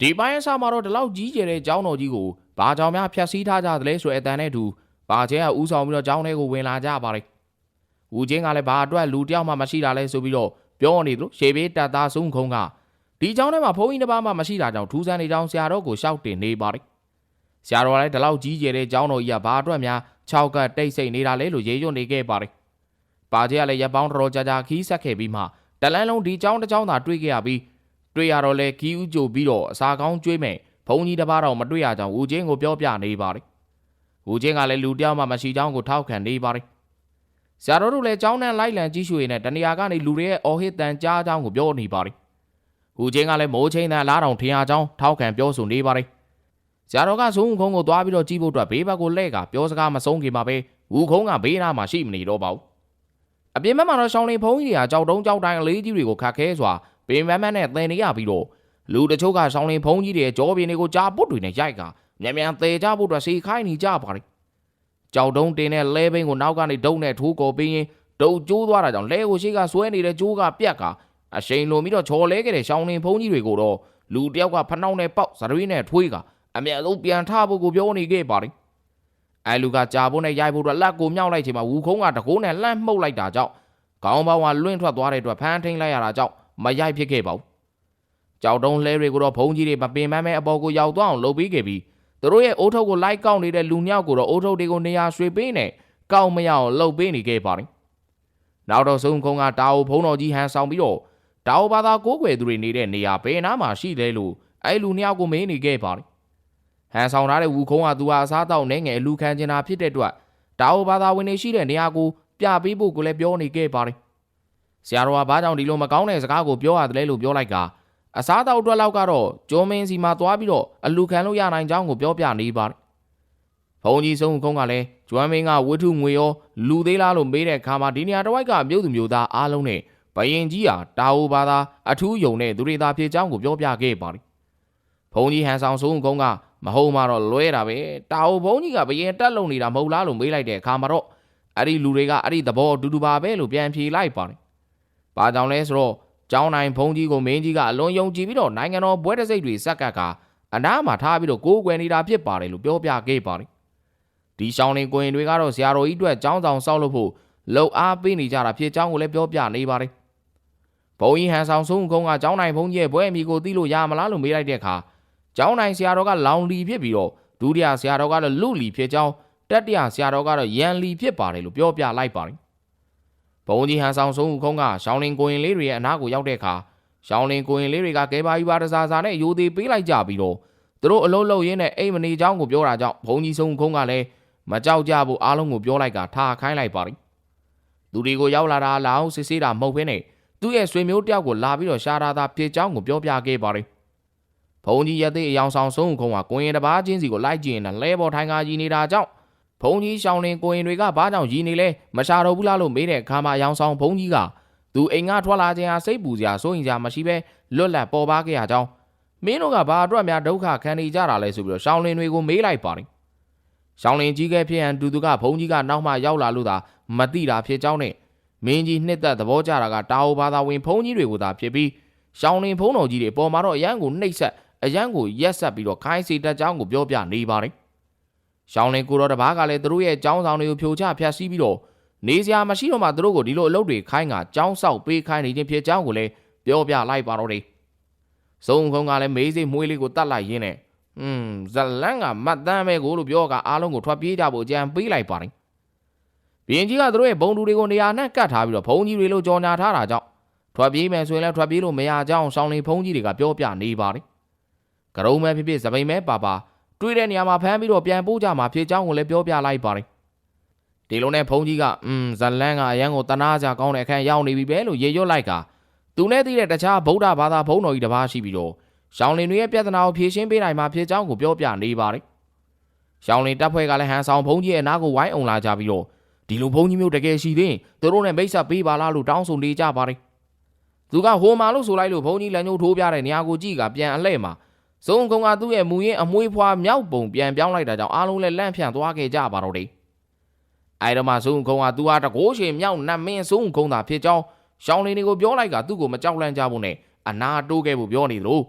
ဒီပိုင်းအစမှာတော့ဒီလောက်ကြီးကျယ်တဲ့ကျောင်းတော်ကြီးကိုဘာကြောင့်များဖျက်ဆီးထားကြသလဲဆိုတဲ့အတန်နဲ့အတူဘာကျဲကဥဆောင်ပြီးတော့ကျောင်းထဲကိုဝင်လာကြပါလေ။ဦးချင်းကလည်းဘာအတွက်လူတယောက်မှမရှိတာလဲဆိုပြီးတော့ပြောနေသလိုရှေဘေးတပ်သားစုံခုံကဒီကျောင်းထဲမှာဘုန်းကြီးတစ်ပါးမှမရှိတာကြောင့်ထူးဆန်းနေကြောင်းဆရာတော်ကိုရှောက်တင်နေပါလေ။ဆရာတော်ကလည်းဒီလောက်ကြီးကျယ်တဲ့ကျောင်းတော်ကြီးကဘာအတွက်များ၆ကတ်တိတ်ဆိတ်နေတာလဲလို့ရေရွတ်နေခဲ့ပါလေ။ပါကျဲကလည်းရပ်ပေါင်းတော်တော်ကြာကြာခီးဆက်ခဲ့ပြီးမှတလန်းလုံးဒီကျောင်းတစ်ကျောင်းသာတွေ့ခဲ့ရပြီး တွေ့ရတော့လဲခီးဥကြိုပြီးတော့အစာကောင်းကျွေးမယ်ဘုံကြီးတစ်ပါးတော့မတွေ့ရကြောင်းဦးချင်းကိုပြောပြနေပါတယ်ဦးချင်းကလည်းလူတယောက်မှမရှိကြောင်းကိုထောက်ခံနေပါတယ်ဆရာတော်တို့လည်းကျောင်းနဲ့လိုက်လံကြီးရွှေနဲ့တနေရာကနေလူတွေရဲ့အော်ဟစ်တန်ကြားကြောင်းကိုပြောနေပါတယ်ဦးချင်းကလည်းမိုးချင်းတန်လားတောင်ထင်ရကြောင်းထောက်ခံပြောဆိုနေပါတယ်ဆရာတော်ကဇုံခုံကိုသွားပြီးတော့ကြည့်ဖို့အတွက်ဘေးဘက်ကိုလှည့်ကပြောစကားမဆုံးခင်မှာပဲဦးခုံကဘေးနားမှာရှိမနေတော့ပါဘူးအပြင်ဘက်မှာတော့ရှောင်းလင်းဖုံးကြီးတွေကကြောက်တုံးကြောက်တိုင်းအလေးကြီးတွေကိုခတ်ခဲစွာ ပင်မမန်းနဲ့တင်နေရပြီးတော့လူတချို့ကဆောင်းလင်းဖုံးကြီးတွေကြောပြင်းတွေကိုကြားပုတ်တွေနဲ့ရိုက်ကမြန်မြန်သေကြဖို့အတွက်စီခိုင်းနေကြပါလေကြောက်တုံးတင်တဲ့လဲဘင်းကိုနောက်ကနေဒုံနဲ့ထိုးကော်ပြီးရင်ဒုံကျိုးသွားတာကြောင့်လဲကိုရှိကဆွဲနေတဲ့ကျိုးကပြက်ကအရှိန်လိုပြီးတော့ချော်လဲခဲ့တဲ့ရှောင်းလင်းဖုံးကြီးတွေကိုတော့လူတယောက်ကဖနှောင်းနဲ့ပေါက်စရီးနဲ့ထွေးကအမြတ်ဆုံးပြန်ထဖို့ကိုပြောနေခဲ့ပါလေအဲလူကကြာဖို့နဲ့ရိုက်ဖို့အတွက်လက်ကိုမြောက်လိုက်ချိန်မှာဝူခုံးကတကိုးနဲ့လှမ်းမှုတ်လိုက်တာကြောင့်ခေါင်းပေါင်းကလွင့်ထွက်သွားတဲ့အတွက်ဖမ်းထိန်လိုက်ရတာကြောင့် မရိုက်ဖြစ်ခဲ့ပါဘူး။ကြောက်တုံးလှဲတွေကိုတော့ဘုံကြီးတွေမပင်မမဲအပေါ်ကိုရောက်သွားအောင်လုပ်ပေးခဲ့ပြီးသူတို့ရဲ့အိုးထုတ်ကိုလိုက်ကောက်နေတဲ့လူညောက်ကိုတော့အိုးထုတ်တွေကိုနေရာရွှေပေးနဲ့ကောက်မရအောင်လှုပ်ပေးနေခဲ့ပါတယ်။နောက်တော့ဆုံးကုန်းကတာအိုဘုံတော်ကြီးဟန်ဆောင်ပြီးတော့တာအိုဘာသာကိုးကွယ်သူတွေနေတဲ့နေရာဘယ်နားမှာရှိလဲလို့အဲ့လူညောက်ကိုမေးနေခဲ့ပါတယ်။ဟန်ဆောင်ထားတဲ့ဝူခုံးကသူဟာအစားတောက်နေငယ်အလူခံချင်တာဖြစ်တဲ့အတွက်တာအိုဘာသာဝင်တွေရှိတဲ့နေရာကိုပြပေးဖို့ကိုလည်းပြောနေခဲ့ပါတယ်။ ဆရာတော်ကဘာကြောင့်ဒီလိုမကောင်းတဲ့စကားကိုပြောရတယ်လို့ပြောလိုက်ကအစားတောက်အတွက်လောက်ကတော့ကျော်မင်းစီမှာသွားပြီးတော့အလူခံလို့ရနိုင်ကြောင်းကိုပြောပြနေပါတယ်။ဘုံကြီးဆုံးခုံးကလည်းကျွမ်းမင်းကဝိထုငွေရောလူသေးလားလို့မေးတဲ့အခါမှာဒီနေရာတစ်ဝိုက်ကမြို့သူမျိုးသားအားလုံးနဲ့ဘယင်ကြီးဟာတာအိုဘာသာအထူးယုံတဲ့သူတွေသာဖြစ်ကြောင်းကိုပြောပြခဲ့ပါတယ်။ဘုံကြီးဟန်ဆောင်ဆုံးခုံးကမဟုတ်မှတော့လွဲတာပဲတာအိုဘုံကြီးကဘယင်တက်လုံနေတာမဟုတ်လားလို့မေးလိုက်တဲ့အခါမှာတော့အဲ့ဒီလူတွေကအဲ့ဒီသဘောအတူတူပါပဲလို့ပြန်ဖြေလိုက်ပါတယ်။ ဘာကြောင့်လဲဆိုတော့ကျောင်းနိုင်ဘုံကြီးကိုမင်းကြီးကအလွန်ယုံကြည်ပြီးတော့နိုင်ငံတော်ဘွဲတစိတ်တွေစက်ကပ်ကအနားမှာထားပြီးတော့ကိုးကွယ်နေတာဖြစ်ပါတယ်လို့ပြောပြခဲ့ပါတယ်။ဒီရှောင်းလင်ကိုရင်တွေကတော့ဆရာတော်ကြီးအတွက်ကျောင်းဆောင်ဆောက်လုပ်ဖို့လှုပ်အားပေးနေကြတာဖြစ်ကြောင်းကိုလည်းပြောပြနေပါတယ်။ဘုံကြီးဟန်ဆောင်ဆုံးကုန်းကကျောင်းနိုင်ဘုံကြီးရဲ့ဘွဲအမိကိုသိလို့ရမလားလို့မေးလိုက်တဲ့အခါကျောင်းနိုင်ဆရာတော်ကလောင်လီဖြစ်ပြီးတော့ဒုတိယဆရာတော်ကတော့လူလီဖြစ်ကြောင်းတတိယဆရာတော်ကတော့ရန်လီဖြစ်ပါတယ်လို့ပြောပြလိုက်ပါတယ် ဘုံကြီးဟန်ဆောင်ဆုံးခုံးကရောင်လင်ကိုရင်လေးတွေရဲ့အနားကိုရောက်တဲ့အခါရောင်လင်ကိုရင်လေးတွေကကဲပါကြီးပါတစားစားနဲ့ရိုသေပေးလိုက်ကြပြီးတော့သူတို့အလုံးလုံးရင်းနဲ့အိမ်မနေကြောင်းကိုပြောတာကြောင့်ဘုံကြီးဆုံးခုံးကလည်းမကြောက်ကြဘူးအားလုံးကိုပြောလိုက်ကထားခိုင်းလိုက်ပါလိသူတွေကိုရောက်လာတာလာအောင်စစ်ဆေးတာမဟုတ်ဘဲနဲ့သူ့ရဲ့ဆွေမျိုးတယောက်ကိုလာပြီးတော့ရှာတာသာဖြစ်ကြောင်းကိုပြောပြခဲ့ပါလိဘုံကြီးရသေးအယောင်ဆောင်ဆုံးခုံးကကိုရင်တစ်ပါးချင်းစီကိုလိုက်ကြည့်ရင်လည်းလဲပေါ်ထိုင်ကားကြီးနေတာကြောင့် ဘုံကြီးရှောင်းလင်ကိုရင်တွေကဘာကြောင့်ရည်နေလဲမရှာတော့ဘူးလားလို့မေးတဲ့အခါမှာရောင်ဆောင်ဘုံကြီးကသူအိမ်ကထွက်လာခြင်းဟာစိတ်ပူစရာစိုးရင်စရာမရှိဘဲလွတ်လပ်ပေါ်ပါခဲ့ရကြောင်းမင်းတို့ကဘာအတွက်များဒုက္ခခံနေကြတာလဲဆိုပြီးတော့ရှောင်းလင်တွေကိုမေးလိုက်ပါတယ်ရှောင်းလင်ကြီးကဖြစ်ရန်တူသူကဘုံကြီးကနောက်မှရောက်လာလို့သာမသိတာဖြစ်ကြောင်းနဲ့မင်းကြီးနှစ်သက်သဘောကျတာကတာအိုဘာသာဝင်ဘုံကြီးတွေကိုသာဖြစ်ပြီးရှောင်းလင်ဘုံတော်ကြီးတွေပေါ်မှာတော့အရန်ကိုနှိပ်ဆက်အရန်ကိုရက်ဆက်ပြီးတော့ခိုင်းစီတက်ကြောင်းကိုပြောပြနေပါတယ် ရှောင်းလင်ကိုတော်တပားကလည်းသူတို့ရဲ့ចောင်းဆောင်တွေကိုဖြိုချဖျက်ဆီးပြီးတော့နေစရာမရှိတော့မှသူတို့ကိုဒီလိုအလုပ်တွေခိုင်းကចောင်းဆောက်ပေးခိုင်းနေခြင်းဖြစ်ကြောင်းကိုလည်းပြောပြလိုက်ပါတော့တယ်။စုံခုံကလည်းမေးစိမွှေးလေးကိုတတ်လိုက်ရင်းနဲ့ဟွန်းဇလန်းကမတ်တမ်းပဲကိုလို့ပြောကအားလုံးကိုထွက်ပြေးကြဖို့ကြံပေးလိုက်ပါတယ်။ဘရင်ကြီးကသူတို့ရဲ့ဘုံတူတွေကိုနေရာနဲ့ကတ်ထားပြီးတော့ဘုံကြီးတွေလို့ကြော်ညာထားတာကြောင့်ထွက်ပြေးမယ်ဆိုရင်လည်းထွက်ပြေးလို့မရကြောင်းရှောင်းလင်းဖုံးကြီးတွေကပြောပြနေပါတယ်။ကရုံးမဲဖြစ်ဖြစ်စပိန်မဲပါပါ တွေ့တဲ့နေရာမှာဖမ်းပြီးတော့ပြန်ပို့ကြမှာဖြစ်ကြောင်းကိုလည်းပြောပြလိုက်ပါတယ်။ဒီလိုနဲ့ဖုံးကြီးကအင်းဇလန်းကအရန်ကိုတနာကြကောင်းတဲ့အခန်းရောက်နေပြီပဲလို့ရေရွတ်လိုက်ကသူနဲ့သိတဲ့တခြားဗုဒ္ဓဘာသာဘုန်းတော်ကြီးတစ်ပါးရှိပြီးတော့ရှောင်းလင်းတွေရဲ့ပြဿနာကိုဖြေရှင်းပေးနိုင်မှာဖြစ်ကြောင်းကိုပြောပြနေပါတယ်။ရှောင်းလင်းတပ်ဖွဲ့ကလည်းဟန်ဆောင်ဖုံးကြီးရဲ့နားကိုဝိုင်းအောင်လာကြပြီးတော့ဒီလိုဖုံးကြီးမျိုးတကယ်ရှိသေးရင်သူတို့နဲ့မိတ်ဆက်ပေးပါလားလို့တောင်းဆိုနေကြပါတယ်။သူကဟိုမာလို့ဆိုလိုက်လို့ဖုံးကြီးလက်ညှိုးထိုးပြတဲ့နေရာကိုကြည့်ကပြန်အလှဲ့မှာ စုံကုံကသူ့ရဲ့မူရင်းအမွေးဖွာမြောက်ပုံပြန်ပြောင်းလိုက်တာကြောင့်အားလုံးလည်းလန့်ဖြန့်သွားခဲ့ကြပါတော့တယ်။အဲဒါမှစုံကုံကသူဟာတကိုးရှင်မြောက်နတ်မင်းစုံကုံသာဖြစ်ကြောင်းရှောင်းလင်းတွေကိုပြောလိုက်ကသူ့ကိုမကြောက်လန့်ကြဘူးနဲ့အနာတိုးခဲ့ဖို့ပြောနေသလို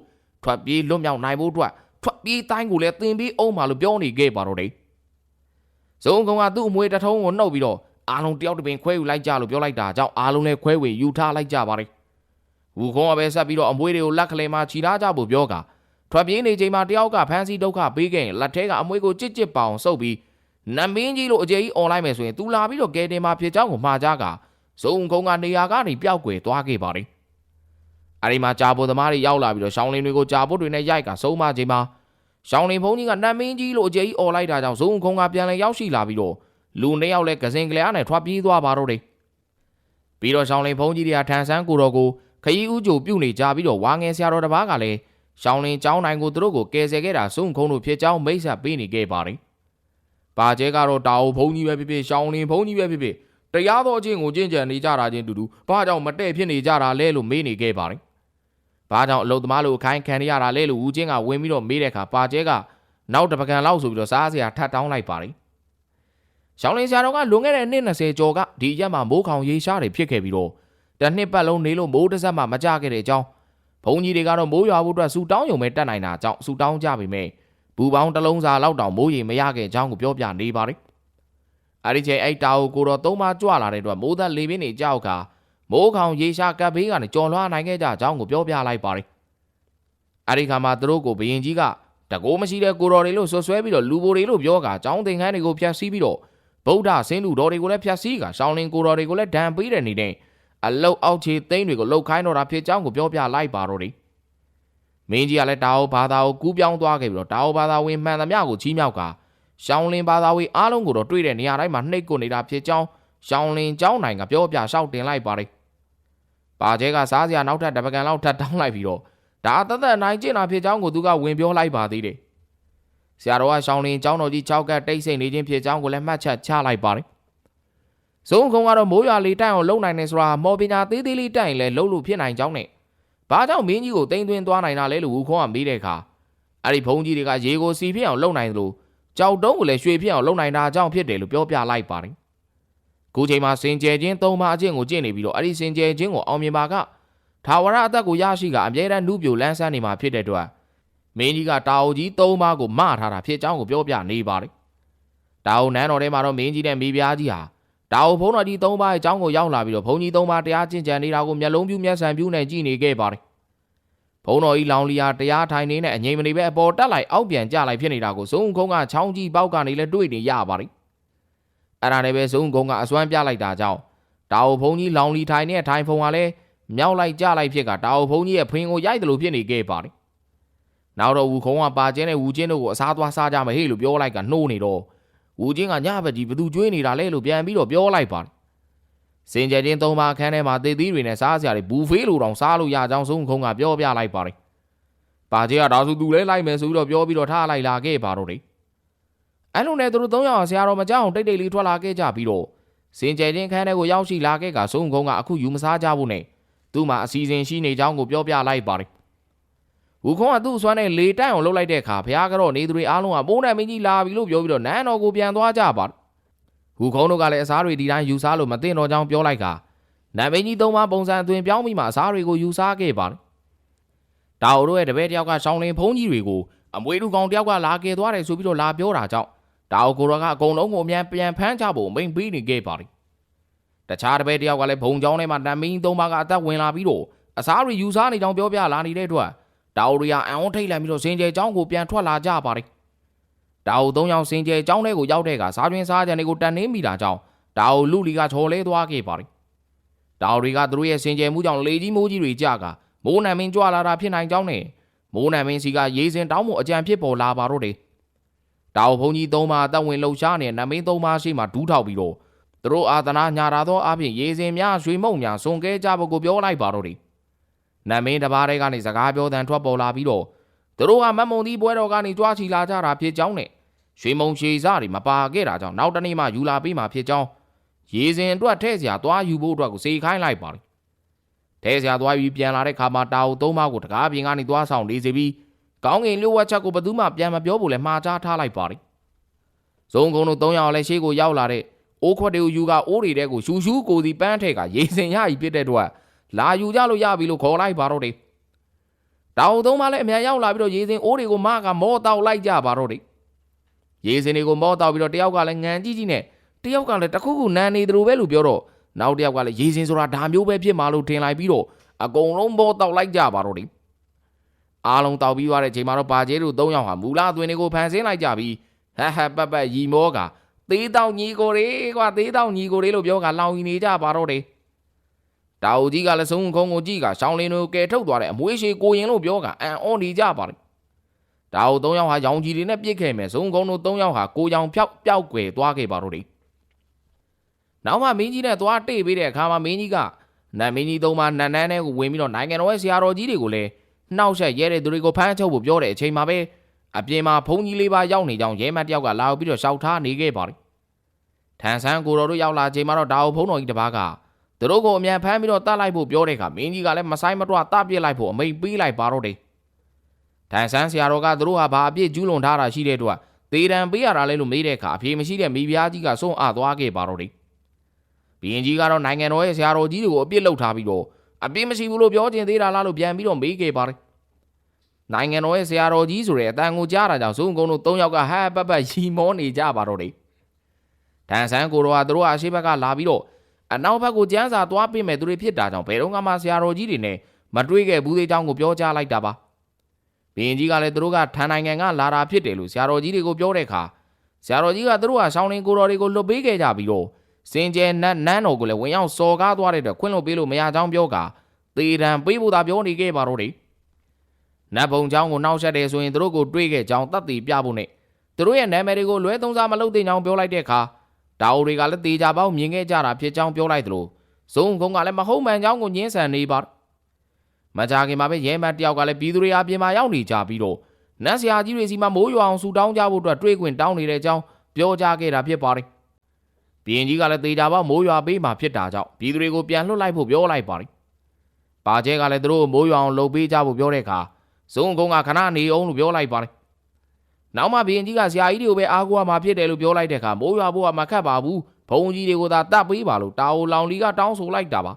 ထွက်ပြေးလွတ်မြောက်နိုင်ဖို့အတွက်ထွက်ပြေးတိုင်းကိုလည်းတင်ပြီးအောင်ပါလို့ပြောနေခဲ့ပါတော့တယ်။စုံကုံကသူ့အမွေတထုံးကိုနှုတ်ပြီးတော့အားလုံးတယောက်တစ်ပင်ခွဲယူလိုက်ကြလို့ပြောလိုက်တာကြောင့်အားလုံးလည်းခွဲဝေယူထားလိုက်ကြပါတယ်။ဝူခုံးကပဲဆက်ပြီးတော့အမွေတွေကိုလက်ကလေးမှခြိထားကြဖို့ပြောက ထွက်ပြေးနေချိန်မှာတယောက်ကဖမ်းဆီးဒုက္ခပေးခဲ့ရင်လက်ထဲကအမွေကိုကြစ်ကြစ်ပေါအောင်စုပ်ပြီးနမင်းကြီးလို့အကျေကြီးအွန်လိုင်းမယ်ဆိုရင်သူလာပြီးတော့ကဲတင်မှာဖြစ်ကြောင်းကိုမှားကြကဇုံခုံကနေရာကနေပျောက်ကွယ်သွားခဲ့ပါတယ်။အဲဒီမှာကြာပိုသမားတွေရောက်လာပြီးတော့ရှောင်းလင်းတွေကိုကြာပိုတွေနဲ့ရိုက်ကဆုံးမချိန်မှာရှောင်းလင်းဘုန်းကြီးကနမင်းကြီးလို့အကျေကြီးអော်လိုက်တာကြောင့်ဇုံခုံကပြန်လဲရောက်ရှိလာပြီးတော့လူနှစ်ယောက်လဲကစင်ကလေးအားနဲ့ထွက်ပြေးသွားပါတော့တယ်။ပြီးတော့ရှောင်းလင်းဘုန်းကြီးတွေကထန်ဆန်းကိုတော်ကိုခရီးဥကြိုပြုတ်နေကြပြီးတော့ဝါငယ်ဆရာတော်တစ်ပါးကလည်း ရှောင်းလင်းကျောင်းတိုင်းကိုသူတို့ကိုကယ်ဆယ်ခဲ့တာစုံခုံတို့ဖြစ်ကြောင်းမိတ်ဆက်ပေးနေခဲ့ပါတယ်။ပါကျဲကတော့တာအိုဘုန်းကြီးပဲဖြစ်ဖြစ်ရှောင်းလင်းဘုန်းကြီးပဲဖြစ်ဖြစ်တရားတော်ချင်းကိုကျင့်ကြံနေကြတာချင်းတူတူဘာကြောင့်မတဲ့ဖြစ်နေကြတာလဲလို့မေးနေခဲ့ပါတယ်။ဘာကြောင့်အလုသမားလို့အခိုင်းခံရတာလဲလို့ဦးချင်းကဝင်ပြီးတော့မေးတဲ့အခါပါကျဲကနောက်တစ်ပကံလောက်ဆိုပြီးတော့စားစရာထပ်တောင်းလိုက်ပါတယ်။ရှောင်းလင်းဆရာတော်ကလွန်ခဲ့တဲ့နှစ်20ကျော်ကဒီရက်မှာမိုးခေါင်ရေရှားတွေဖြစ်ခဲ့ပြီးတော့တစ်နှစ်ပတ်လုံးနေလို့မိုးတစ်စက်မှမကြခဲ့တဲ့အကြောင်း ဘုန်းကြီးတွေကတော့မိုးရွာဖို့အတွက်ဆူတောင်းယုံပဲတက်နိုင်တာကြောင့်ဆူတောင်းကြပေမဲ့ဘူပေါင်းတစ်လုံးစာလောက်တောင်မိုးရေမရခဲ့ကြောင်းကိုပြောပြနေပါတယ်။အဲဒီချိန်အဲ့တာကိုကိုတော့သုံးပါကြွလာတဲ့အတွက်မိုးသက်လေပင်တွေကြောက်ကမိုးခေါင်ရေရှားကပ်ဘေးကနေကြော်လွှားနိုင်ခဲ့ကြကြောင်းကိုပြောပြလိုက်ပါတယ်။အဲဒီခါမှာသူတို့ကိုဘယင်ကြီးကတကိုးမရှိတဲ့ကိုတော်တွေလို့ဆွဆွဲပြီးတော့လူဘိုတွေလို့ပြောကចောင်းသင်္ကန်းတွေကိုဖျက်ဆီးပြီးတော့ဗုဒ္ဓဆင်းလူတော်တွေကိုလည်းဖျက်ဆီးကရှောင်းလင်းကိုတော်တွေကိုလည်းဒဏ်ပေးတဲ့နေတဲ့ အလုတ်အောက်ခြေသိန်းတွေကိုလှုပ်ခိုင်းတော့တာဖြစ်ကြောင်းကိုပြောပြလိုက်ပါတော့တယ်မင်းကြီးကလည်းတာအိုဘာသာကိုကူးပြောင်းသွားခဲ့ပြီးတော့တာအိုဘာသာဝင်မှန်သမျှကိုချီးမြှောက်ကရှောင်းလင်းဘာသာဝင်အားလုံးကိုတော့တွေ့တဲ့နေရာတိုင်းမှာနှိပ်ကိုနေတာဖြစ်ကြောင်းရှောင်းလင်းเจ้าနိုင်ကပြောပြလျှောက်တင်လိုက်ပါတယ်ပါကျဲကစားစရာနောက်ထပ်တပကံလောက်ထပ်တောင်းလိုက်ပြီးတော့ဒါအသက်သက်နိုင်ကျင်တာဖြစ်ကြောင်းကိုသူကဝင်ပြောလိုက်ပါသေးတယ်ဆရာတော်ကရှောင်းလင်းเจ้าတော်ကြီး6ကတ်တိတ်ဆိတ်နေခြင်းဖြစ်ကြောင်းကိုလည်းမှတ်ချက်ချလိုက်ပါတယ် ဇုံကုံကတော့မိုးရွာလေးတိုင်အောင်လုံနိုင်နေဆိုတာမော်ပညာသေးသေးလေးတိုင်လဲလုံလို့ဖြစ်နိုင်ကြောင်းနဲ့ဘာကြောင့်မင်းကြီးကိုတိမ်သွင်းသွားနိုင်တာလဲလို့ဦးခေါကမေးတဲ့အခါအဲ့ဒီဘုန်းကြီးတွေကရေကိုစီဖြစ်အောင်လုံနိုင်သလိုကြောက်တုံးကိုလည်းရွှေဖြစ်အောင်လုံနိုင်တာကြောင့်ဖြစ်တယ်လို့ပြောပြလိုက်ပါတယ်ခုချိန်မှာစင်ကြယ်ချင်းသုံးပါအချင်းကိုကျင့်နေပြီးတော့အဲ့ဒီစင်ကြယ်ချင်းကိုအောင်မြင်ပါကထာဝရအသက်ကိုရရှိကအမြဲတမ်းနှူးပြိုလန်းဆန်းနေမှာဖြစ်တဲ့အတွက်မင်းကြီးကတာအိုကြီးသုံးပါကိုမထားတာဖြစ်ကြောင်းကိုပြောပြနေပါတယ်တာအိုနန်းတော်ထဲမှာတော့မင်းကြီးနဲ့မိဖုရားကြီးဟာ ဒါအိုဘုန်းတော်ကြီး၃ပါးရဲ့အကြောင်းကိုရောက်လာပြီးတော့ဘုန်းကြီး၃ပါးတရားကျင့်ကြံနေတာကိုမျက်လုံးပြူးမျက်စံပြူးနဲ့ကြည့်နေခဲ့ပါတယ်။ဘုန်းတော်ကြီးလောင်လီယာတရားထိုင်နေတဲ့အငိမ့်မနေပဲအပေါ်တက်လိုက်အောက်ပြန်ကျလိုက်ဖြစ်နေတာကိုဇုံခုံးကချောင်းကြီးပေါက်ကနေလည်းတွေ့နေရပါတယ်။အဲ့ဒါနဲ့ပဲဇုံခုံးကအစွမ်းပြလိုက်တာကြောင့်ဒါအိုဘုန်းကြီးလောင်လီထိုင်နေတဲ့ထိုင်ဖုံကလည်းမြောက်လိုက်ကျလိုက်ဖြစ်ကဒါအိုဘုန်းကြီးရဲ့ဖင်ကိုရိုက်တယ်လို့ဖြစ်နေခဲ့ပါတယ်။နောက်တော့ဝူခုံးကပါကျင်းတဲ့ဝူချင်းတို့ကိုအစားသွားစားကြမဟေ့လို့ပြောလိုက်ကနှိုးနေတော့ ဦးချင်းကညဘက်ကြီးဘသူကျွေးနေတာလဲလို့ပြန်ပြီးတော့ပြောလိုက်ပါတယ်စင်ကြယ်ချင်းသုံးပါခန်းထဲမှာသေသီးတွေနဲ့စားစရာတွေဘူဖေးလိုတောင်စားလို့ရကြောင်းဆုံးခုံးကပြောပြလိုက်ပါတယ်ပါကြီးကဒါဆိုသူလဲလိုက်မယ်ဆိုပြီးတော့ပြောပြီးတော့ထားလိုက်လာခဲ့ပါတော့တယ်အဲ့လိုနဲ့သူတို့သုံးယောက်ဆရာတော်မကြောက်တိတ်တိတ်လေးထွက်လာခဲ့ကြပြီးတော့စင်ကြယ်ချင်းခန်းထဲကိုရောက်ရှိလာခဲ့ကဆုံးခုံးကအခုယူမစားကြဘူးနဲ့သူ့မှာအစီအစဉ်ရှိနေကြောင်းကိုပြောပြလိုက်ပါတယ် ဝူခွန်ကသူ့ဆွမ်းနဲ့လေတန့်အောင်လှုပ်လိုက်တဲ့အခါဘုရားကတော့နေသူတွေအားလုံးကပုံးနဲ့မင်းကြီးလာပြီလို့ပြောပြီးတော့နန်းတော်ကိုပြန်သွားကြပါတယ်။ဝူခွန်တို့ကလည်းအစားတွေဒီတိုင်းယူစားလို့မသိတော့ကြောင်းပြောလိုက်ကနန်းမင်းကြီးသုံးပါးပုံစံအသွင်ပြောင်းပြီးမှအစားတွေကိုယူစားခဲ့ပါတယ်။တာအိုတို့ရဲ့တပည့်တယောက်ကရှောင်းလင်းဖုံးကြီးတွေကိုအမွေလူကောင်တယောက်ကလာခဲ့သွားတယ်ဆိုပြီးတော့လာပြောတာကြောင့်တာအိုကိုရောကအကုန်လုံးကိုအမြန်ပြန်ဖမ်းချဖို့မိန်ပြီးနေခဲ့ပါတယ်။တခြားတပည့်တယောက်ကလည်းဘုံကြောင်းထဲမှာနန်းမင်းကြီးသုံးပါးကအသက်ဝင်လာပြီးတော့အစားတွေယူစားနေကြောင်းပြောပြလာနေတဲ့အတွက် တာအိုရီယာအံအောင်ထိတ်လန့်ပြီးတော့စင်ကြယ်ကျောင်းကိုပြန်ထွက်လာကြပါတယ်။တာအိုသုံးယောက်စင်ကြယ်ကျောင်းထဲကိုရောက်တဲ့အခါစားတွင်စားကြံတွေကိုတန်နှင်းမိတာကြောင့်တာအိုလူလီကချော်လဲသွားခဲ့ပါတယ်။တောင်တွေကသူတို့ရဲ့စင်ကြယ်မှုကြောင့်လေကြီးမိုးကြီးတွေကြကမိုးနံမင်းကြွလာတာဖြစ်နိုင်ကြောင်းနဲ့မိုးနံမင်းစီကရေစင်တောင်းမှုအကြံဖြစ်ပေါ်လာပါတော့တယ်တောင်ဘုံကြီးသုံးပါအသက်ဝင်လှုပ်ရှားနေတဲ့နမင်းသုံးပါရှိမှဒူးထောက်ပြီးတော့သူတို့အာသနာညာတာသောအပြင်ရေစင်များရွှေမုံများစွန်ကဲကြဖို့ကိုပြောလိုက်ပါတော့တယ် နမင်းတစ်ပါးတည်းကနေစကားပြောတန်ထွက်ပေါ်လာပြီးတော့သူတို့ကမတ်မုံသီးပွဲတော်ကနေကြွားချီလာကြတာဖြစ်ကြောင်းနဲ့ရွှေမုံရှည်စားတွေမပါခဲ့တာကြောင့်နောက်တနေ့မှယူလာပြီးမှဖြစ်ကြောင်းရေစင်အတွက်ထဲ့စရာသွားယူဖို့အတွက်ကိုစေခိုင်းလိုက်ပါတယ်။ထဲ့စရာသွားယူပြန်လာတဲ့ခါမှာတာအုပ်သုံးပါးကိုတကားပြင်ကနေသွားဆောင်နေစေပြီးကောင်းကင်လျှို့ဝှက်ချက်ကိုဘယ်သူမှပြန်မပြောဖို့လည်းမှားချထားလိုက်ပါတယ်။ဇုံကုန်းတို့၃ယောက်လည်းရှေ့ကိုရောက်လာတဲ့အိုးခွက်တွေကိုယူကအိုးတွေတဲကိုရှူရှူကိုစီပန်းထဲကရေစင်ရည်ဖြစ်တဲ့အတွက် လာယူကြလို့ရပြီလို့ခေါ်လိုက်ပါတော့တယ်။တာအုပ်သုံးပါးလည်းအမြန်ရောက်လာပြီးတော့ရေစင်အိုးတွေကိုမကမောတောက်လိုက်ကြပါတော့တယ်။ရေစင်တွေကိုမောတောက်ပြီးတော့တယောက်ကလည်းငံကြီးကြီးနဲ့တယောက်ကလည်းတခုခုနန်းနေတယ်လို့ပဲလို့ပြောတော့နောက်တယောက်ကလည်းရေစင်ဆိုတာဒါမျိုးပဲဖြစ်မှာလို့ထင်လိုက်ပြီးတော့အကုန်လုံးပေါ်တောက်လိုက်ကြပါတော့တယ်အားလုံးတောက်ပြီးသွားတဲ့အချိန်မှာတော့ပါကျဲတို့၃ယောက်ဟာမူလာသွင်းတွေကိုဖန်ဆင်းလိုက်ကြပြီးဟဟပပရီမောကသေးတောင်ညီကိုတွေကွာသေးတောင်ညီကိုတွေလို့ပြောကလောင်ရင်နေကြပါတော့တယ် တာအိုကြီးကလည်းဆုံးခုံကိုကြည့်ကရှောင်းလင်းတို့ကဲထုတ်သွားတဲ့အမွေးရှိကိုရင်လို့ပြောကအန်အော်နေကြပါတယ်တာအို၃ယောက်ဟာရောင်ကြီးတွေနဲ့ပြစ်ခဲ့မယ်ဆုံးခုံတို့၃ယောက်ဟာကိုရောင်ဖြောက်ပျောက်ွယ်သွားခဲ့ပါတော့တယ်နောက်မှမင်းကြီးနဲ့သွားတိတ်ပေးတဲ့အခါမှာမင်းကြီးကနတ်မင်းကြီးသုံးပါနတ်နန်းထဲကိုဝင်ပြီးတော့နိုင်ငံတော်ရဲ့ဆရာတော်ကြီးတွေကိုလည်းနှောက်ရက်ရဲတဲ့သူတွေကိုဖမ်းချုပ်ဖို့ပြောတဲ့အချိန်မှာပဲအပြင်မှာဘုန်းကြီးလေးပါရောက်နေကြောင်းရဲမတ်တယောက်ကလာပြီးတော့ရှောက်ထားနေခဲ့ပါတယ်။ထန်ဆန်းကိုတော်တို့ရောက်လာချိန်မှာတော့ဒါအုပ်ဘုန်းတော်ကြီးတစ်ပါးက သူတို့ကိုအမြန်ဖမ်းပြီးတော့တတ်လိုက်ဖို့ပြောတဲ့အခါမင်းကြီးကလည်းမဆိုင်မတော့တတ်ပြစ်လိုက်ဖို့အမိန့်ပေးလိုက်ပါတော့တယ်။ထန်ဆန်းဆရာတော်ကသူတို့ဟာဘာအပြစ်ကျူးလွန်ထားတာရှိတဲ့အတွက်သေတံပေးရတာလဲလို့မေးတဲ့အခါအဖြေမရှိတဲ့မိဖုရားကြီးကဆုံးအသွားခဲ့ပါတော့တယ်။ဘီရင်ကြီးကတော့နိုင်ငံတော်ရဲ့ဆရာတော်ကြီးတွေကိုအပြစ်လုပ်ထားပြီးတော့အပြစ်မရှိဘူးလို့ပြောချင်သေးတာလားလို့ပြန်ပြီးတော့မေးခဲ့ပါတယ်။နိုင်ငံတော်ရဲ့ဆရာတော်ကြီးဆိုတဲ့အတန်ကိုကြားတာကြောင့်ဇုံကုန်းတို့၃ယောက်ကဟဟပပရီမောနေကြပါတော့တယ်။ဒန်ဆန်းကိုတော်ကသူတို့အရှိဘက်ကလာပြီးတော့ အနောက်ဘက်ကိုကျန်းစာသွားပေးမယ်သူတွေဖြစ်တာကြောင့်ဘယ်တော့မှဆရာတော်ကြီးတွေနဲ့မတွေးခဲ့ဘူးသေးကြောင်းကိုပြောကြားလိုက်တာပါ။ဘီရင်ကြီးကလည်းသူတို့ကထန်နိုင်ငံကလာတာဖြစ်တယ်လို့ဆရာတော်ကြီးတွေကိုပြောတဲ့အခါဆရာတော်ကြီးကသူတို့ကရှောင်းလင်းကိုတော်တွေကိုလွတ်ပေးခဲ့ကြပြီးတော့ စင်ကျဲနတ်နန်းတော်ကိုလည်းဝင်ရောက်စော်ကားသွားတဲ့အတွက်ခွင့်လွှတ်ပေးလို့မရကြောင်းပြောကာသေတံပေးဖို့သာပြောနေခဲ့ပါတော့တယ်။နတ်ဘုံเจ้าကိုနှောက်ယှက်တယ်ဆိုရင်သူတို့ကိုတွေးခဲ့ကြောင်းတတ်သိပြဖို့နဲ့သူတို့ရဲ့နာမည်တွေကိုလွဲသုံးစားမလုပ်သင့်ကြောင်းပြောလိုက်တဲ့အခါ တာအိုတွေကလည်းတေချာပေါက်မြင်ခဲ့ကြတာဖြစ်ကြောင်းပြောလိုက်သလိုဇုံကုန်းကလည်းမဟုတ်မှန်ကြောင်းကိုညင်းဆန်နေပါမကြခင်မှာပဲရဲမတ်တယောက်ကလည်းပြည်သူတွေအပြင်မှာရောက်နေကြပြီးတော့နတ်ဆရာကြီးတွေစီမှာမိုးရွာအောင်ဆူတောင်းကြဖို့အတွက်တွေးခွင့်တောင်းနေတဲ့အကြောင်းပြောကြားခဲ့တာဖြစ်ပါတယ်ဘီရင်ကြီးကလည်းတေချာပေါက်မိုးရွာပေးမှဖြစ်တာကြောင့်ပြည်သူတွေကိုပြန်လွှတ်လိုက်ဖို့ပြောလိုက်ပါတယ်။ပါကျဲကလည်းသူတို့ကိုမိုးရွာအောင်လုပ်ပေးကြဖို့ပြောတဲ့အခါဇုံကုန်းကခဏနေအောင်လို့ပြောလိုက်ပါတယ်။ နောက်မှဘီရင်ကြီးကဆရာကြီးတွေကိုပဲအားကိုးရမှာဖြစ်တယ်လို့ပြောလိုက်တဲ့အခါမိုးရွာဖို့ကမခတ်ပါဘူး။ဘုံကြီးတွေကိုသာတတ်ပေးပါလို့တာအိုလောင်လီကတောင်းဆိုလိုက်တာပါ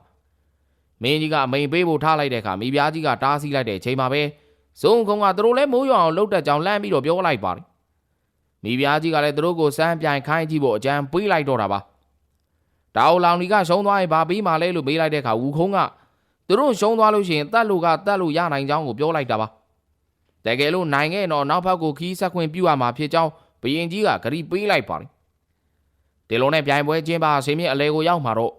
။မင်းကြီးကအမိန်ပေးဖို့ထားလိုက်တဲ့အခါမိဖုရားကြီးကတားဆီးလိုက်တဲ့အချိန်မှာပဲဇုံကုန်းကသူတို့လည်းမိုးရွာအောင်လုပ်တတ်ကြောင်းလန့်ပြီးတော့ပြောလိုက်ပါတယ်။မိဖုရားကြီးကလည်းသူတို့ကိုစမ်းပြိုင်ခိုင်းကြည့်ဖို့အကြံပေးလိုက်တော့တာပါ။တာအိုလောင်ဒီကရှုံးသွားရင်ဘာပြီးမှလဲလို့မေးလိုက်တဲ့အခါဝူခုံးကသူတို့ရှုံးသွားလို့ရှိရင်တတ်လို့ကတတ်လို့ရနိုင်ကြောင်းကိုပြောလိုက်တာပါ။ တကယ်လို့နိုင်ခဲ့တော့နောက်ဘက်ကိုခီးဆက်ခွင့်ပြုရမှာဖြစ်ကြောင်းဘရင်ကြီးကဂရီပေးလိုက်ပါတယ်။ဒီလိုနဲ့ပြိုင်ပွဲကျင်းပဆေးမြင့်အလဲကိုရောက်မှာတော့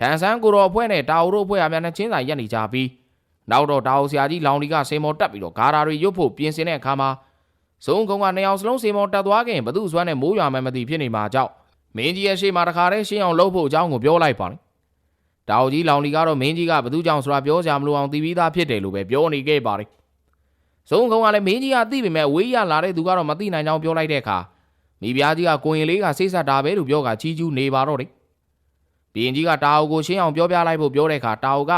ဒန်ဆန်းကိုတော်အဖွဲ့နဲ့တာအိုတို့အဖွဲ့အများနဲ့ချင်းဆိုင်ရက်နေကြပြီးနောက်တော့တာအိုဆရာကြီးလောင်ဒီကဆေမော်တက်ပြီးတော့ဂါရာတွေရွတ်ဖို့ပြင်ဆင်တဲ့အခါမှာစုံကုန်းကနှစ်ယောက်စလုံးစေမောတက်သွားခဲ့ရင်ဘသူ့စွမ်းနဲ့မိုးရွာမယ်မသိဖြစ်နေမှာကြောက်မင်းကြီးရဲ့ရှေ့မှာတခါတည်းရှင်းအောင်လုပ်ဖို့အကြောင်းကိုပြောလိုက်ပါတယ်။တောင်ကြီးလောင်လီကတော့မင်းကြီးကဘသူကြောင့်ဆိုတာပြောကြမလို့အောင်သိပြီးသားဖြစ်တယ်လို့ပဲပြောနေခဲ့ပါတယ်။ စုံကုန်းကလည်းမင်းကြီးကသိပေမဲ့ဝေးရလာတဲ့သူကတော့မသိနိုင်ကြောင်းပြောလိုက်တဲ့အခါမိဖုရားကြီးကကိုရင်လေးကစိတ်ဆက်တာပဲလို့ပြောကချီးကျူးနေပါတော့တယ်။ဘီရင်ကြီးကတာအိုကိုရှင်းအောင်ပြောပြလိုက်ဖို့ပြောတဲ့အခါတာအိုက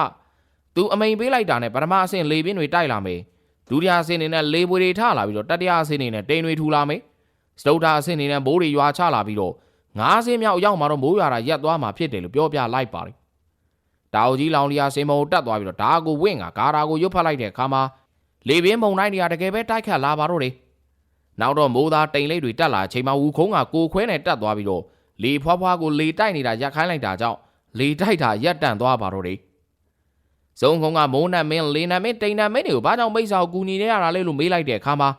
သူအမိန်ပေးလိုက်တာနဲ့ပထမအဆင့်လေပင်တွေတိုက်လာမယ်။ဒုတိယအဆင့်နေနဲ့လေပွေတွေထလာပြီးတော့တတိယအဆင့်နေနဲ့တိမ်တွေထူလာမယ်။စတုဒ္ဓအဆင့်နေနဲ့မိုးတွေရွာချလာပြီးတော့ငါးဆင့်မြောက်ရောက်မှာတော့မိုးရွာတာရက်သွားမှာဖြစ်တယ်လို့ပြောပြလိုက်ပါတယ်။တာအိုကြီးလောင်လီယာစင်မုံကိုတက်သွားပြီးတော့ဓာကိုဝင့်ကဂါရာကိုရွတ်ဖတ်လိုက်တဲ့အခါမှာ လေပင်ပုံတိုင်းတွေကတကယ်ပဲတိုက်ခတ်လာပါတော့တယ်။နောက်တော့မိုးသားတိမ်လေးတွေတက်လာချိန်မှာဝူခုံးကကိုခွဲနဲ့တက်သွားပြီးတော့လေဖွားဖွားကိုလေတိုက်နေတာရက်ခိုင်းလိုက်တာကြောင့်လေတိုက်တာရက်တန့်သွားပါတော့တယ်။ဇုံခုံကမိုးနတ်မင်းလေနတ်မင်းတိမ်နတ်မင်းတွေကိုဘာကြောင့်မိတ်ဆောက်ကူညီနေရတာလဲလို့မေးလိုက်တဲ့အခါမှာ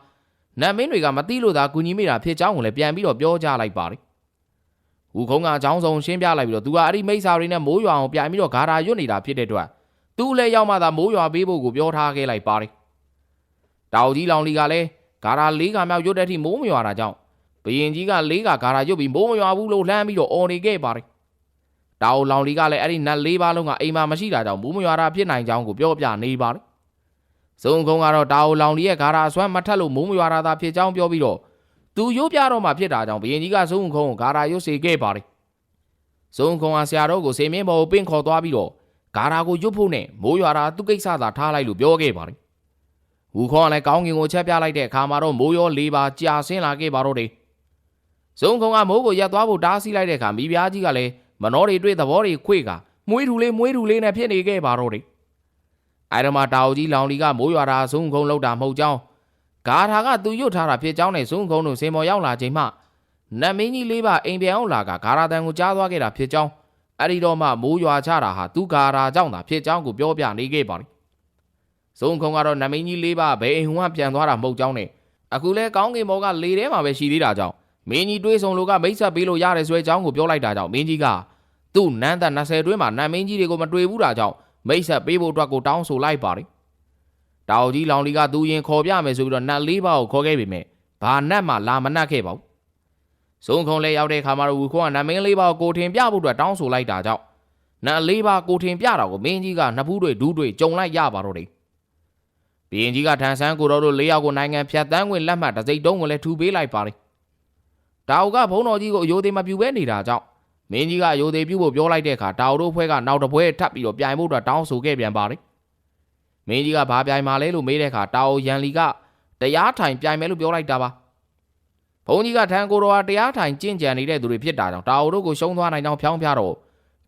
နတ်မင်းတွေကမသိလို့သာကူညီမိတာဖြစ်ကြောင်းကိုလည်းပြန်ပြီးတော့ပြောကြလိုက်ပါတယ်။ဟူခုံးကအကြောင်းဆုံးရှင်းပြလိုက်ပြီးတော့သူကအဲ့ဒီမိစ္ဆာတွေနဲ့မိုးရွာအောင်ပြိုင်ပြီးတော့ဂါရာရွတ်နေတာဖြစ်တဲ့အတွက်သူ့လည်းရောက်မှသာမိုးရွာပေးဖို့ကိုပြောထားခဲ့လိုက်ပါတယ် တောင်ကြီးလောင်လီကလည်းဂါရာ၄ခါမြောက်ရွတ်တဲ့အထိမိုးမရွာတာကြောင့်ဘယင်ကြီးက၄ခါဂါရာရွတ်ပြီးမိုးမရွာဘူးလို့လှမ်းပြီးတော့អော်နေခဲ့ပါတယ်တောင်လောင်လီကလည်းအဲ့ဒီနတ်၄ပါးလုံးကအိမ်မှာမရှိတာကြောင့်မိုးမရွာတာဖြစ်နိုင်ကြောင်းကိုပြောပြနေပါတယ်စုံကုန်းကတော့တောင်လောင်လီရဲ့ဂါရာအစွမ်းမထက်လို့မိုးမရွာတာသာဖြစ်ကြောင်းပြောပြီးတော့သူရုပ်ပြတော့မှဖြစ်တာကြောင့်ဘယင်ကြီးကစုံခုံကိုဂါရာရွတ်စေခဲ့ပါတယ်။စုံခုံကဆရာတော်ကိုစေမင်းဘော်ကိုပင့်ခေါ်သွားပြီးတော့ဂါရာကိုရွတ်ဖို့နဲ့မိုးရွာတာသူ့ကိစ္စသာထားလိုက်လို့ပြောခဲ့ပါတယ်။ ဟူခေါ်ကလည်းကောင်းကင်ကိုချက်ပြလိုက်တဲ့အခါမှာတော့မိုးရောလေးပါကြာဆင်းလာခဲ့ပါတော့တယ်။စုံခုံကမိုးကိုရက်သွားဖို့တားဆီးလိုက်တဲ့အခါမိဖုရားကြီးကလည်းမနှောတွေတွေ့သဘောတွေခွေကမွေးထူလေးမွေးထူလေးနဲ့ဖြစ်နေခဲ့ပါတော့တယ်။အဲဒီမှာတာအိုကြီးလောင်လီကမိုးရွာတာစုံခုံလောက်တာမဟုတ်ကြောင်းဂါထာကသူရွတ်ထားတာဖြစ်ကြောင်းနဲ့ဇုံကုန်းတို့စင်မော်ရောက်လာချိန်မှနတ်မင်းကြီးလေးပါအိမ်ပြန်အောင်လာကဂါရာတန်ကိုကြားသွားခဲ့တာဖြစ်ကြောင်းအဲ့ဒီတော့မှမိုးရွာချတာဟာသူဂါရာကြောင့်သာဖြစ်ကြောင်းကိုပြောပြနေခဲ့ပါတယ်။ ဇုံကုန်းကတော့နတ်မင်းကြီးလေးပါဘယ်အိမ်ဟွန်းပြန်သွားတာမဟုတ်ကြောင်းနဲ့အခုလဲကောင်းကင်ဘော်ကလေထဲမှာပဲရှိသေးတာကြောင့်မင်းကြီးတွေးဆုံလို့ကမိတ်ဆက်ပေးလို့ရတယ်ဆိုတဲ့အကြောင်းကိုပြောလိုက်တာကြောင့်မင်းကြီးကသူ့နန်းသက်20တွင်းမှာနတ်မင်းကြီးတွေကိုမတွေ့ဘူးတာကြောင့်မိတ်ဆက်ပေးဖို့အတွက်ကိုတောင်းဆိုလိုက်ပါတယ်။တောင်ကြီးလောင်လီကသူရင်ခေါ်ပြမယ်ဆိုပြီးတော့နတ်လေးပါးကိုခေါ်ခဲ့ပေမဲ့ဘာနတ်မှလာမနတ်ခဲ့ပါဘူး။စုံခုံလဲရောက်တဲ့အခါမှာတော့ဝူခေါကနတ်မင်းလေးပါးကိုကိုထင်ပြဖို့အတွက်တောင်းဆိုလိုက်တာကြောင့်နတ်လေးပါးကိုထင်ပြတာကိုမင်းကြီးကနှစ်ဖူးတွေဒူးတွေကြုံလိုက်ရပါတော့တယ်။ ဘီရင်ကြီးကထန်ဆန်းကိုတော်တို့လေးယောက်ကိုနိုင်ငံဖြတ်တန်းဝင်လက်မှတ်တစ်စိတ်တုံးကိုလည်းထူပေးလိုက်ပါတယ်။တာအိုကဘုံတော်ကြီးကိုအယိုသေးမပြူပဲနေတာကြောင့်မင်းကြီးကအယိုသေးပြုဖို့ပြောလိုက်တဲ့အခါတာအိုတို့ဖွဲ့ကနောက်တစ်ပွဲထပ်ပြီးတော့ပြိုင်ဖို့အတွက်တောင်းဆိုခဲ့ပြန်ပါတယ်။မင်းကြီးကဘာပြိုင်มาလဲလို့မေးတဲ့အခါတာအိုရန်လီကတရားထိုင်ပြိုင်မယ်လို့ပြောလိုက်တာပါဘုန်းကြီးကထန်ကိုတော်ဟာတရားထိုင်ကြင့်ကြံနေတဲ့သူတွေဖြစ်တာကြောင့်တာအိုတို့ကိုရှုံးသွားနိုင်ကြောင်းဖြောင်းပြတော့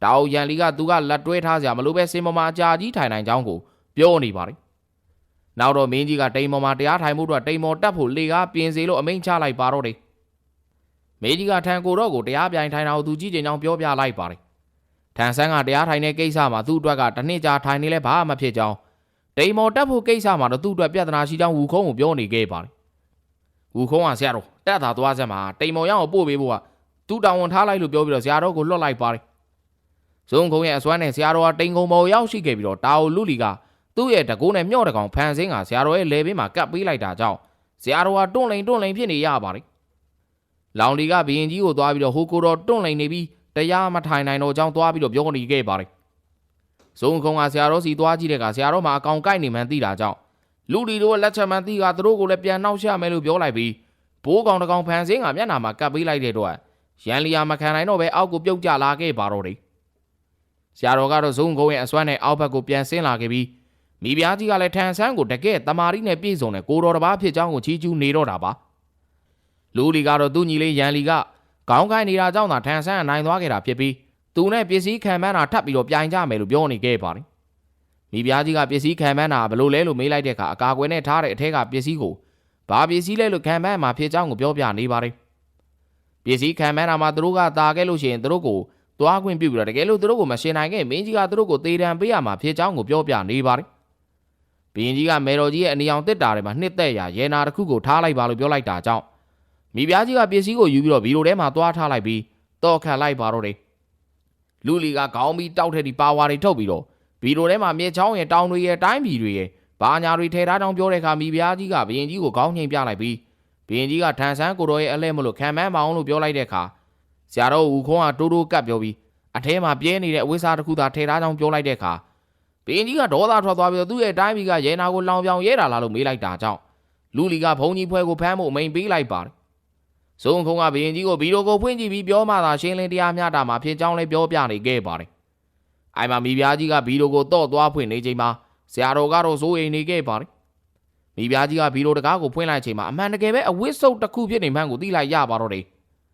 တာအိုရန်လီကသူကလက်တွဲထားစရာမလိုပဲစင်မမာအကြာကြီးထိုင်နိုင်ကြောင်းကိုပြောနေပါတယ် နောက်တော့မင်းကြီးကတိမ်ပေါ်မှာတရားထိုင်မှုအတွက်တိမ်ပေါ်တက်ဖို့လေကားပြင်စေလို့အမိန့်ချလိုက်ပါတော့တယ်မင်းကြီးကထန်ကိုတော်ကိုတရားပြိုင်ထိုင်တာကိုသူကြည့်ကြင်ကြောင်းပြောပြလိုက်ပါတယ်ထန်ဆန်းကတရားထိုင်တဲ့ကိစ္စမှာသူ့အတွက်ကတစ်နှစ်ကြာထိုင်နေလဲဘာမှမဖြစ်ကြောင်းတိမ်မော်တက်ဖို့ကိစ္စမှာတော့သူ့အတွက်ပြဿနာရှိကြောင်းဝူခုံးကိုပြောနေခဲ့ပါတယ်။ဝူခုံးကဆရာတော်တက်တာသွားစမ်းမှာတိမ်မော်ရောက်ကိုပို့ပေးဖို့ကသူ့တောင်းဝန်ထားလိုက်လို့ပြောပြီးတော့ဆရာတော်ကိုလွတ်လိုက်ပါတယ်။ဇုံခုံးရဲ့အစွမ်းနဲ့ဆရာတော်ကတိမ်ကုံမော်ရောက်ရှိခဲ့ပြီးတော့တာအိုလူလီက သူ့ရဲ့တကိုးနဲ့မျော့တကောင်ဖန်ဆင်းကဆရာတော်ရဲ့လေဘေးမှာကပ်ပေးလိုက်တာကြောင့်ဆရာတော်ကတွန့်လိန်တွန့်လိန်ဖြစ်နေရပါတယ်။လောင်လီကဘရင်ကြီးကိုသွားပြီးတော့ဟိုကိုတော်တွန့်လိန်နေပြီးတရားမထိုင်နိုင်တော့ကြောင်းသွားပြီးတော့ပြောနေခဲ့ပါတယ်။ဇုံခုံကဆရာတော်စီသွားကြည့်တဲ့ကဆရာတော်မှာအကောင်ကိုက်နေမှန်းသိတာကြောင့်လူဒီတို့လက်ချက်မှန်းသိကသူတို့ကိုလည်းပြန်နှောက်ရှမယ်လို့ပြောလိုက်ပြီးဘိုးကောင်တကောင်ဖန်ဆင်းကမျက်နှာမှာကပ်ပေးလိုက်တဲ့အတွက်ရန်လီယာမခံနိုင်တော့ပဲအောက်ကိုပြုတ်ကျလာခဲ့ပါတော့တယ်ဆရာတော်ကတော့ဇုံခုံရဲ့အစွမ်းနဲ့အောက်ဘက်ကိုပြန်ဆင်းလာခဲ့ပြီး မိဖုရားကြီးကလည်းထန်ဆန်းကိုတကယ်တမာရီနဲ့ပြည့်စုံတဲ့ကိုတော်တစ်ပါးဖြစ်ကြောင်းကိုချီးကျူးနေတော့တာပါလူလီကတော့သူ့ညီလေးရန်လီကခေါင်းကိုက်နေတာကြောင့်သာထန်ဆန်းအနိုင်သွားခဲ့တာဖြစ်ပြီးသူနဲ့ပစ္စည်းခံမှန်းတာထပ်ပြီးတော့ပြိုင်ကြမယ်လို့ပြောနေခဲ့ပါတယ်။မိဖုရားကြီးကပစ္စည်းခံမှန်းတာဘယ်လိုလဲလို့မေးလိုက်တဲ့အခါအကာအကွယ်နဲ့ထားတဲ့အထက်ကပစ္စည်းကိုဘာပစ္စည်းလဲလို့ခံမှန်းမှာဖြစ်ကြောင်းကိုပြောပြနေပါတယ်။ပစ္စည်းခံမှန်းတာမှာသူတို့ကตาခဲ့လို့ရှိရင်သူတို့ကိုသွားခွင့်ပြုပြီးတော့တကယ်လို့သူတို့ကိုမရှင်နိုင်ခဲ့မင်းကြီးကသူတို့ကိုတေတံပေးရမှာဖြစ်ကြောင်းကိုပြောပြနေပါတယ်။ ဘင်းကြီးကမေတော်ကြီးရဲ့အနီအောင်တစ်တာတွေမှာနှစ်သက်ရာရဲနာတစ်ခုကိုထားလိုက်ပါလို့ပြောလိုက်တာကြောင့်မိဖုရားကြီးကပစ္စည်းကိုယူပြီးတော့ဗီလိုထဲမှာသွားထားလိုက်ပြီးတော့ခတ်လိုက်ပါတော့တယ်။လူလီကခေါင်းပြီးတောက်ထက်ဒီပါဝါတွေထုတ်ပြီးတော့ဗီဒီယိုထဲမှာမြေချောင်းရဲ့တောင်တွေရဲ့တိုင်းပြည်တွေရဲ့ဘာညာတွေထဲထားကြောင်းပြောတဲ့အခါမိဖုရားကြီးကဘရင်ကြီးကိုခေါင်းငိမ်ပြလိုက်ပြီးဘရင်ကြီးကထန်ဆန်းကိုတော်ရဲ့အလဲမလို့ခံမန်းမအောင်လို့ပြောလိုက်တဲ့အခါဆရာတော်ဦးခွန်းကတိုးတိုးကပ်ပြောပြီးအထဲမှာပြဲနေတဲ့အဝိစာတစ်ခုသာထဲထားကြောင်းပြောလိုက်တဲ့အခါ ဘရင်ကြီးကဒေါသထွက်သွားပြီးတော့သူ့ရဲ့တိုင်းပြည်ကရဲနာကိုလောင်ပြောင်ရဲတာလားလို့မေးလိုက်တာကြောင့်လူလီကဘုံကြီးဖွဲကိုဖမ်းဖို့အမိန်ပေးလိုက်ပါတယ်ဇုံခုံကဘရင်ကြီးကိုဗီဒီယိုကိုဖွင့်ကြည့်ပြီးပြောမှသာရှင်းလင်းတရားမျှတာမှာဖြစ်ကြောင်းလည်းပြောပြနေခဲ့ပါတယ်။အိုင်မှာမိဖုရားကြီးကဗီဒီယိုကိုတော့သွားဖွင့်နေချိန်မှာဆရာတော်ကတော့စိုးရိမ်နေခဲ့ပါတယ်။မိဖုရားကြီးကဗီဒီယိုတကားကိုဖွင့်လိုက်ချိန်မှာအမှန်တကယ်ပဲအဝိစုပ်တစ်ခုဖြစ်နေမှန်းကိုသိလိုက်ရပါတော့တယ်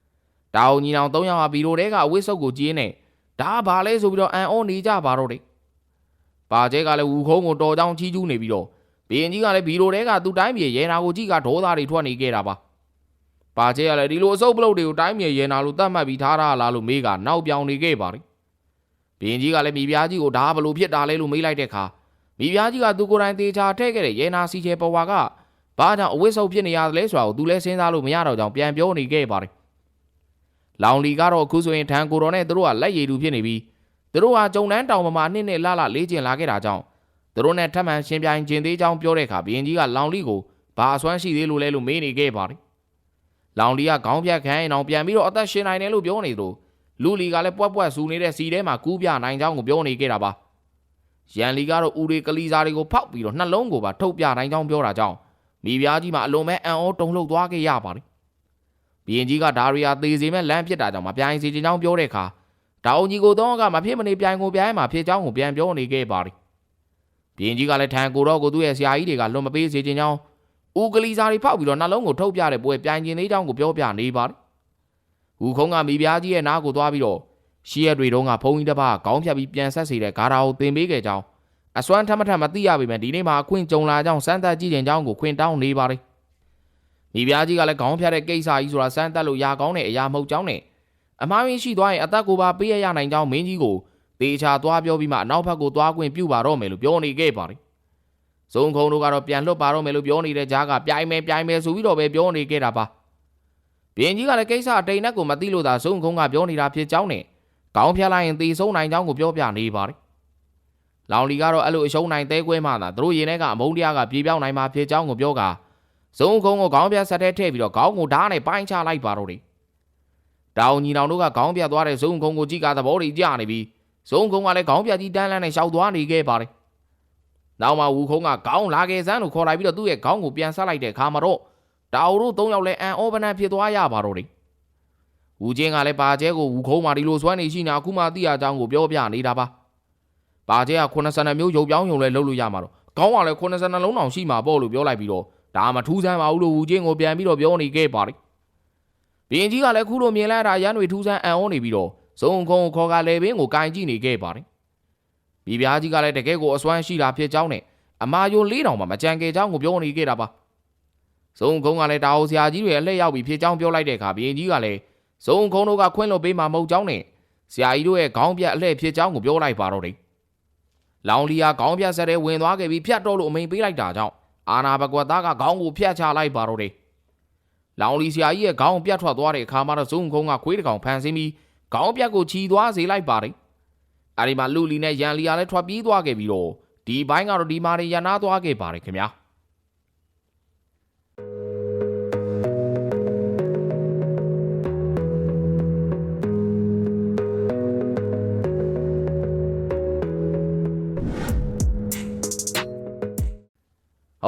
။တောင်ညီနောင်၃ယောက်ဟာဗီဒီယိုထဲကအဝိစုပ်ကိုကြည့်နေဒါကဘာလဲဆိုပြီးတော့အန်အောနေကြပါတော့တယ်။ ပါကျဲကလည်းဝူခုံးကိုတော်ကြောင်ချီးကျူးနေပြီးတော့ဘရင်ကြီးကလည်းဗီဒီယိုထဲကသူ့တိုင်းပြည်ရဲနာကိုကြည့်ကဒေါသတွေထွက်နေခဲ့တာပါ။ပါကျဲကလည်းဒီလိုအစုပ်ပလုတ်တွေကိုတိုင်းမြေရဲနာလို့တတ်မှတ်ပြီးထားတာလားလို့မေးကနောက်ပြောင်နေခဲ့ပါတယ်။ဘင်းကြီးကလည်းမိဖုရားကြီးကိုဒါဘလို့ဖြစ်တာလဲလို့မေးလိုက်တဲ့အခါမိဖုရားကြီးကသူကိုယ်တိုင်တေချာထည့်ခဲ့တဲ့ရဲနာစီချေပေါ်ဝါကဘာကြောင့်အဝိစုပ်ဖြစ်နေရသလဲဆိုတာကိုသူလည်းစဉ်းစားလို့မရတော့ကြောင်ပြန်ပြောနေခဲ့ပါတယ်။လောင်လီကတော့အခုဆိုရင်ထန်ကိုတော်နဲ့သူတို့ကလက်ရည်တူဖြစ်နေပြီး သူတို့ဟာကြုံတန်းတောင်ပေါ်မှာနှစ်နှစ်လလလေးကျင်လာခဲ့တာကြောင့်သူတို့နဲ့ထပ်မံရှင်ပြိုင်ခြင်းသေးကြောင်းပြောတဲ့အခါဘီရင်ကြီးကလောင်လီကိုဘာအစွမ်းရှိသေးလို့လဲလို့မေးနေခဲ့ပါတယ်။လောင်လီကခေါင်းပြတ်ခိုင်းအောင်ပြန်ပြီးတော့အသက်ရှင်နိုင်တယ်လို့ပြောနေသလိုလူလီကလည်းပွက်ပွက်ဆူနေတဲ့စီထဲမှာကူးပြနိုင်ကြောင်းကိုပြောနေခဲ့တာပါ။ရန်လီကတော့ဦးတွေကလေးစားတွေကိုဖောက်ပြီးတော့နှလုံးကိုပါထုတ်ပြနိုင်ကြောင်းပြောတာကြောင့်မိဖုရားကြီးမှာအလုံးမဲ့အံ့ဩတုန်လှုပ်သွားခဲ့ရပါတယ်။ဘီရင်ကြီးကဒါရီယာသေစေမဲ့လမ်းဖြစ်တာကြောင့်မပြိုင်စီခြင်းကြောင်းပြောတဲ့အခါ ဒါအုံကြီးကိုတော့ကမဖြစ်မနေပြိုင်ကိုပြိုင်မှာဖြစ်ကြောင်းကိုပြန်ပြောနေခဲ့ပါတယ်။ဘီရင်ကြီးကလည်းထန်ကိုတော့ကိုသူ့ရဲ့ဆရာကြီးတွေကလွန်မပေးစေခြင်းကြောင်းဦးကလေးစားတွေဖောက်ပြီးတော့နှလုံးကိုထုတ်ပြတဲ့ပွဲပြိုင်ခြင်းသေးကြောင်းကိုပြောပြနေပါတယ်။ဦးခုံးကမိဖုရားကြီးရဲ့နားကိုသွားပြီးတော့ရှီရက်တွေတုန်းကဖုံးကြီးတစ်ပါးခေါင်းဖြတ်ပြီးပြန်ဆက်စေတဲ့ဂါရာကိုတင်ပေးခဲ့ကြောင်းအစွမ်းထမထမသိရပေမဲ့ဒီနေ့မှာအခွင့်ကြုံလာကြောင်းစမ်းသပ်ကြည့်ခြင်းကြောင်းကိုခွင့်တောင်းနေပါတယ်။မိဖုရားကြီးကလည်းခေါင်းဖြတ်တဲ့ကိစ္စကြီးဆိုတာစမ်းသပ်လို့ရကောင်းတဲ့အရာမဟုတ်ကြောင်းနဲ့ အမားရင်းရှိသွားရင်အသက်ကိုပါပေးရရနိုင်ကြောင်းမင်းကြီးကိုတေချာသွားပြောပြီးမှအနောက်ဘက်ကိုသွားခွင့်ပြုပါတော့မယ်လို့ပြောနေခဲ့ပါတယ်။ဇုံခုံတို့ကတော့ပြန်လွတ်ပါတော့မယ်လို့ပြောနေတဲ့ကြားကပြိုင်မယ်ပြိုင်မယ်ဆိုပြီးတော့ပဲပြောနေခဲ့တာပါ။ဘင်းကြီးကလည်းကိစ္စအတိန်နဲ့ကိုမသိလို့သာဇုံခုံကပြောနေတာဖြစ်ကြောင်းနဲ့ကောင်းဖြတ်လိုက်ရင်တေဆုံးနိုင်ကြောင်းကိုပြောပြနေပါတယ်။လောင်လီကတော့အဲ့လိုအရှုံးနိုင်သေးကွဲမှသာသူတို့ရင်ထဲကအမုန်းတရားကပြေပြောင်းနိုင်မှာဖြစ်ကြောင်းကိုပြောကဇုံခုံကိုခေါင်းပြဆက်တဲ့ထည့်ပြီးတော့ခေါင်းကိုဓာတ်နဲ့ပိုင်းချလိုက်ပါတော့တယ်။ တောင်ညီနောင်တို့ကခေါင်းပြသွားတဲ့ဇုံခုံကိုကြည့်ကသဘောတွေကြနေပြီးဇုံခုံကလည်းခေါင်းပြကြီးတန်းလန်းနဲ့ရှောက်သွားနေခဲ့ပါတယ်။နောက်မှဝူခုံကခေါင်းလာခဲ့စမ်းလို့ခေါ်လိုက်ပြီးတော့သူ့ရဲ့ခေါင်းကိုပြန်ဆက်လိုက်တဲ့အခါမှာတော့တောင်တို့၃ယောက်လည်းအန်အောပနန်ဖြစ်သွားရပါတော့တယ်။ဝူချင်းကလည်းပါကျဲကိုဝူခုံးမာဒီလိုစွမ်းနေရှိနေအခုမှသိရကြောင်းကိုပြောပြနေတာပါ။ပါကျဲက82မျိုးရုပ်ပြောင်းရုံလဲလုပ်လို့ရမှာတော့ခေါင်းကလည်း82လုံးတောင်ရှိမှာပေါ့လို့ပြောလိုက်ပြီးတော့ဒါမှထူးဆန်းပါဘူးလို့ဝူချင်းကိုပြန်ပြီးတော့ပြောနေခဲ့ပါတယ်။ ဘင်းကြီးကလည်းခုလိုမြင်လိုက်တာရန်တွေထူးဆန်းအံ့ဩနေပြီးတော့ဇုံခုံခေါ်ကလေပင်ကိုကင်ကြည့်နေခဲ့ပါတယ်။မိဖုရားကြီးကလည်းတကယ်ကိုအစွမ်းရှိတာဖြစ်ကြောင်းနဲ့အမာယုံလေးတောင်မှမကြံခဲ့ကြောင်းကိုပြောနေခဲ့တာပါ။ဇုံခုံကလည်းတာအိုဆရာကြီးတွေအလှည့်ရောက်ပြီးဖြစ်ကြောင်းပြောလိုက်တဲ့အခါဘင်းကြီးကလည်းဇုံခုံတို့ကခွင့်လွှတ်ပေးမှာမဟုတ်ကြောင်းနဲ့ဆရာကြီးတို့ရဲ့ခေါင်းပြက်အလှည့်ဖြစ်ကြောင်းကိုပြောလိုက်ပါတော့တယ်။လောင်လီယာခေါင်းပြက်ဆက်တဲ့ဝင်သွားခဲ့ပြီးဖြတ်တော့လို့အမိန်ပေးလိုက်တာကြောင့်အာနာဘကွက်သားကခေါင်းကိုဖြတ်ချလိုက်ပါတော့တယ်။ လောင်လီဆရာကြီးရဲ့ခေါင်းပြတ်ထွက်သွားတဲ့အခါမှာတော့ဇုံခုံကခွေးတကောင်ဖန်ဆင်းပြီးခေါင်းပြတ်ကိုချီသွားစေလိုက်ပါတယ်။အဲဒီမှာလူလီနဲ့ရန်လီယာလည်းထွက်ပြေးသွားခဲ့ပြီးတော့ဒီဘိုင်းကတော့ဒီမာတွေရန်နာသွားခဲ့ပါတယ်ခင်ဗျာ။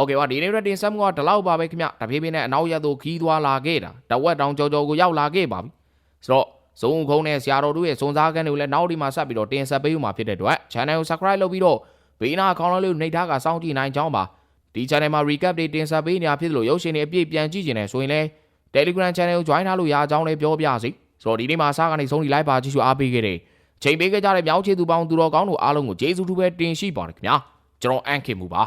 ဟုတ်ကဲ့ပါဒီနေ့ရက်တင်ဆက်မှုကဒီလောက်ပါပဲခင်ဗျတဖြည်းဖြည်းနဲ့အနောက်ရက်သို့ခီးသွားလာခဲ့တာတဝက်တောင်ကြော်ကြော်ကိုရောက်လာခဲ့ပါပြီဆိုတော့ဇုံခုံးနဲ့ဆရာတော်တို့ရဲ့စုံစားခန်းတွေကိုလည်းနောက်ဒီမှာဆက်ပြီးတော့တင်ဆက်ပေးဦးမှာဖြစ်တဲ့အတွက် channel ကို subscribe လုပ်ပြီးတော့ဘေးနာအကောင့်လေးကိုနှိပ်ထားကစောင့်ကြည့်နိုင်ကြောင်းပါဒီ channel မှာ recap တွေတင်ဆက်ပေးနေတာဖြစ်လို့ရုပ်ရှင်တွေအပြည့်ပြန်ကြည့်ကျင်တယ်ဆိုရင်လည်း Telegram channel ကို join ထားလို့ရအောင်ကြောင်းလည်းပြောပြစီဆိုတော့ဒီနေ့မှာအစားကနေဆုံးဒီ live ပါကြည့်ရှုအားပေးခဲ့တဲ့ချိန်ပေးခဲ့ကြတဲ့မြောက်ချေသူပေါင်းသူတော်ကောင်းတို့အားလုံးကိုကျေးဇူးတူပဲတင်ရှိပါတယ်ခင်ဗျာကျွန်တော်အန်ခင်မူပါ